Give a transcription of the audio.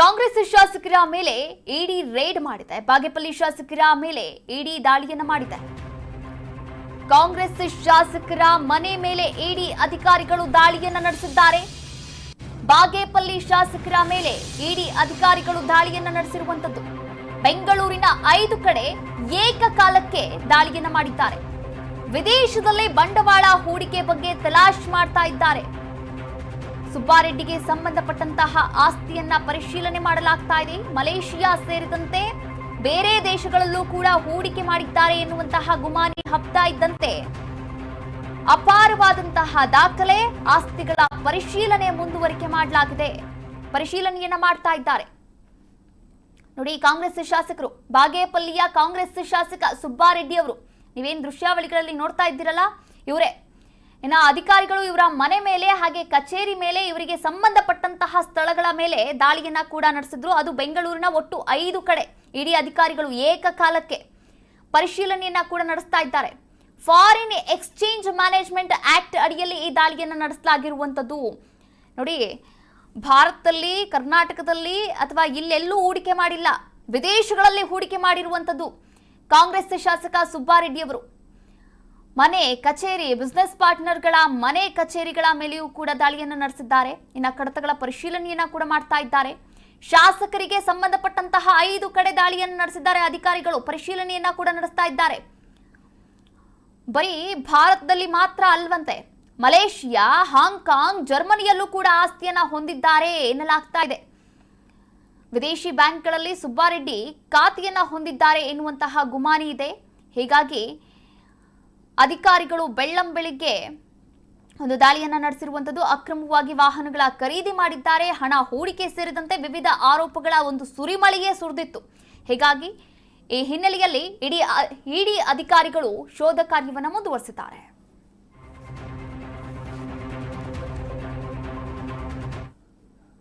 ಕಾಂಗ್ರೆಸ್ ಶಾಸಕರ ಮೇಲೆ ಇಡಿ ರೇಡ್ ಮಾಡಿದೆ. ಬಾಗೇಪಲ್ಲಿ ಶಾಸಕರ ಮೇಲೆ ಇಡಿ ದಾಳಿಯನ್ನ ಮಾಡಿದೆ. ಕಾಂಗ್ರೆಸ್ ಶಾಸಕರ ಮನೆ ಮೇಲೆ ಇಡಿ ಅಧಿಕಾರಿಗಳು ದಾಳಿಯನ್ನ ನಡೆಸಿದ್ದಾರೆ. ಬಾಗೇಪಲ್ಲಿ ಶಾಸಕರ ಮೇಲೆ ಇಡಿ ಅಧಿಕಾರಿಗಳು ದಾಳಿಯನ್ನ ನಡೆಸಿರುವಂತದ್ದು. ಬೆಂಗಳೂರಿನ ಐದು ಕಡೆ ಏಕಕಾಲಕ್ಕೆ ದಾಳಿಯನ್ನ ಮಾಡಿದ್ದಾರೆ. ವಿದೇಶದಲ್ಲಿ ಬಂಡವಾಳ ಹೂಡಿಕೆ ಬಗ್ಗೆ ತಲಾಶ್ ಮಾಡ್ತಾ ಇದ್ದಾರೆ. ಸುಬ್ಬಾರೆಡ್ಡಿಗೆ ಸಂಬಂಧಪಟ್ಟಂತಹ ಆಸ್ತಿಯನ್ನ ಪರಿಶೀಲನೆ ಮಾಡಲಾಗ್ತಾ ಇದೆ. ಮಲೇಷಿಯಾ ಸೇರಿದಂತೆ ಬೇರೆ ದೇಶಗಳಲ್ಲೂ ಕೂಡ ಹೂಡಿಕೆ ಮಾಡಿದ್ದಾರೆ ಎನ್ನುವಂತಹ ಗುಮಾನಿ ಹಬ್ತಾ ಇದ್ದಂತೆ. ಅಪಾರವಾದಂತಹ ದಾಖಲೆ ಆಸ್ತಿಗಳ ಪರಿಶೀಲನೆ ಮುಂದುವರಿಕೆ ಮಾಡಲಾಗಿದೆ. ಪರಿಶೀಲನೆಯನ್ನ ಮಾಡ್ತಾ ಇದ್ದಾರೆ. ನೋಡಿ, ಕಾಂಗ್ರೆಸ್ ಶಾಸಕರು, ಬಾಗೇಪಲ್ಲಿಯ ಕಾಂಗ್ರೆಸ್ ಶಾಸಕ ಸುಬ್ಬಾರೆಡ್ಡಿ ಅವರು, ನೀವೇನ್ ದೃಶ್ಯಾವಳಿಗಳಲ್ಲಿ ನೋಡ್ತಾ ಇದ್ದೀರಲ್ಲ? ಇವರೇ ಇನ್ನ ಅಧಿಕಾರಿಗಳು ಇವರ ಮನೆ ಮೇಲೆ ಹಾಗೆ ಕಚೇರಿ ಮೇಲೆ ಇವರಿಗೆ ಸಂಬಂಧಪಟ್ಟಂತಹ ಸ್ಥಳಗಳ ಮೇಲೆ ದಾಳಿಯನ್ನ ಕೂಡ ನಡೆಸಿದ್ರು. ಅದು ಬೆಂಗಳೂರಿನ ಒಟ್ಟು ಐದು ಕಡೆ. ಇಡೀ ಅಧಿಕಾರಿಗಳು ಏಕಕಾಲಕ್ಕೆ ಪರಿಶೀಲನೆಯನ್ನ ಕೂಡ ನಡೆಸ್ತಾ ಇದ್ದಾರೆ. ಫಾರಿನ್ ಎಕ್ಸ್ಚೇಂಜ್ ಮ್ಯಾನೇಜ್ಮೆಂಟ್ ಆಕ್ಟ್ ಅಡಿಯಲ್ಲಿ ಈ ದಾಳಿಯನ್ನ ನಡೆಸಲಾಗಿರುವಂತದ್ದು ನೋಡಿ, ಭಾರತದಲ್ಲಿ, ಕರ್ನಾಟಕದಲ್ಲಿ ಅಥವಾ ಇಲ್ಲೆಲ್ಲೂ ಹೂಡಿಕೆ ಮಾಡಿಲ್ಲ. ವಿದೇಶಗಳಲ್ಲಿ ಹೂಡಿಕೆ ಮಾಡಿರುವಂಥದ್ದು ಕಾಂಗ್ರೆಸ್ ಶಾಸಕ ಸುಬ್ಬಾರೆಡ್ಡಿ ಅವರು ಮನೆ, ಕಚೇರಿ ಬಿಸ್ನೆಸ್ ಪಾರ್ಟ್ನರ್ಗಳ ಮನೆ, ಕಚೇರಿಗಳ ಮೇಲೆಯೂ ಕೂಡ ದಾಳಿಯನ್ನು ನಡೆಸಿದ್ದಾರೆ. ಇನ್ನು ಕಡತಗಳ ಪರಿಶೀಲನೆಯನ್ನ ಕೂಡ ಮಾಡ್ತಾ ಇದ್ದಾರೆ. ಶಾಸಕರಿಗೆ ಸಂಬಂಧಪಟ್ಟಂತಹ ಐದು ಕಡೆ ದಾಳಿಯನ್ನು ನಡೆಸಿದ್ದಾರೆ ಅಧಿಕಾರಿಗಳು. ಪರಿಶೀಲನೆಯನ್ನ ಕೂಡ ನಡೆಸ್ತಾ ಇದ್ದಾರೆ. ಬರೀ ಭಾರತದಲ್ಲಿ ಮಾತ್ರ ಅಲ್ವಂತೆ. ಮಲೇಷಿಯಾ, ಹಾಂಗ್ಕಾಂಗ್, ಜರ್ಮನಿಯಲ್ಲೂ ಕೂಡ ಆಸ್ತಿಯನ್ನ ಹೊಂದಿದ್ದಾರೆ ಎನ್ನಲಾಗ್ತಾ ಇದೆ. ವಿದೇಶಿ ಬ್ಯಾಂಕ್ಗಳಲ್ಲಿ ಸುಬ್ಬಾರೆಡ್ಡಿ ಖಾತೆಯನ್ನ ಹೊಂದಿದ್ದಾರೆ ಎನ್ನುವಂತಹ ಗುಮಾನಿ ಇದೆ. ಹೀಗಾಗಿ ಅಧಿಕಾರಿಗಳು ಬೆಳ್ಳಂ ಬೆಳಿಗ್ಗೆ ಒಂದು ದಾಳಿಯನ್ನ ನಡೆಸಿರುವಂತದ್ದು ಅಕ್ರಮವಾಗಿ ವಾಹನಗಳ ಖರೀದಿ ಮಾಡಿದ್ದಾರೆ. ಹಣ ಹೂಡಿಕೆ ಸೇರಿದಂತೆ ವಿವಿಧ ಆರೋಪಗಳ ಒಂದು ಸುರಿಮಳೆಯೇ ಸುರಿದಿತ್ತು. ಹೀಗಾಗಿ ಈ ಹಿನ್ನೆಲೆಯಲ್ಲಿ ಇಡೀ, ಇಡಿ ಅಧಿಕಾರಿಗಳು ಶೋಧ ಕಾರ್ಯವನ್ನು ಮುಂದುವರಿಸಿದ್ದಾರೆ.